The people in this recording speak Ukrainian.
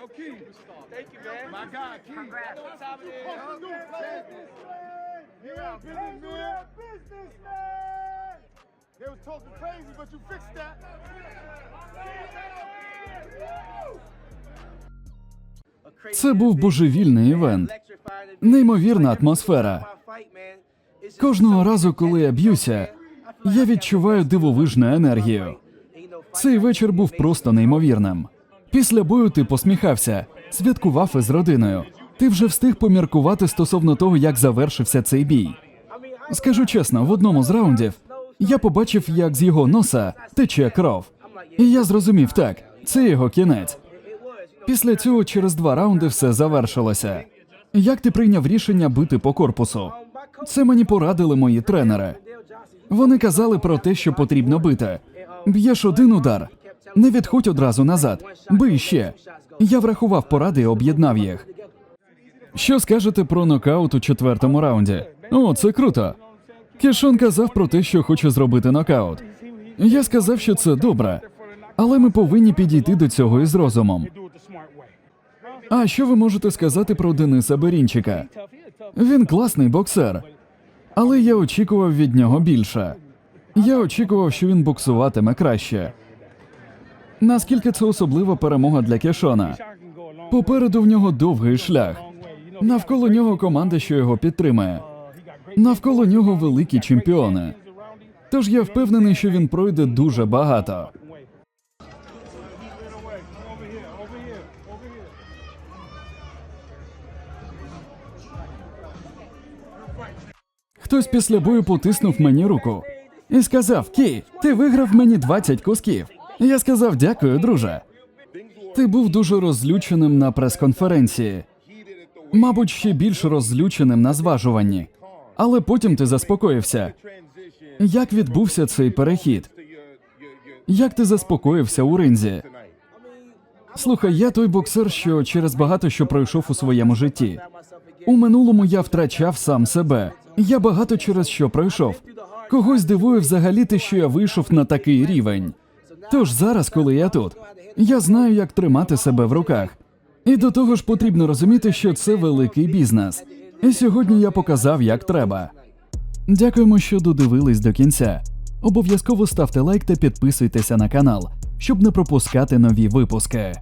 Thank you, man. My God, Keith. Congrats. What time it is? You out business, man. They was talking crazy, but you fixed that. Це був божевільний івент. Неймовірна атмосфера. Кожного разу, коли я б'юся, я відчуваю дивовижну енергію. Цей вечір був просто неймовірним. Після бою ти посміхався, святкував із родиною. Ти вже встиг поміркувати стосовно того, як завершився цей бій. Скажу чесно, в одному з раундів я побачив, як з його носа тече кров. І я зрозумів так, це його кінець. Після цього через два раунди все завершилося. Як ти прийняв рішення бити по корпусу? Це мені порадили мої тренери. Вони казали про те, що потрібно бити. Б'єш один удар, не відходь одразу назад, бий ще. Я врахував поради і об'єднав їх. Що скажете про нокаут у четвертому раунді? О, це круто. Кішон казав про те, що хоче зробити нокаут. Я сказав, що це добре, але ми повинні підійти до цього із розумом. А що ви можете сказати про Дениса Берінчика? Він класний боксер, але я очікував від нього більше. Я очікував, що він боксуватиме краще. Наскільки це особлива перемога для Кешона? Попереду в нього довгий шлях. Навколо нього команда, що його підтримує. Навколо нього великі чемпіони. Тож я впевнений, що він пройде дуже багато. Хтось після бою потиснув мені руку і сказав: Кі, ти виграв мені 20 кусків. Я сказав дякую, друже. Ти був дуже розлюченим на прес-конференції. Мабуть, ще більш розлюченим на зважуванні. Але потім ти заспокоївся. Як відбувся цей перехід? Як ти заспокоївся у ринзі? Слухай, я той боксер, що через багато що пройшов у своєму житті. У минулому я втрачав сам себе. Я багато через що пройшов. Когось дивує взагалі те, що я вийшов на такий рівень. Тож зараз, коли я тут, я знаю, як тримати себе в руках. І до того ж потрібно розуміти, що це великий бізнес. І сьогодні я показав, як треба. Дякуємо, що додивились до кінця. Обов'язково ставте лайк та підписуйтеся на канал, щоб не пропускати нові випуски.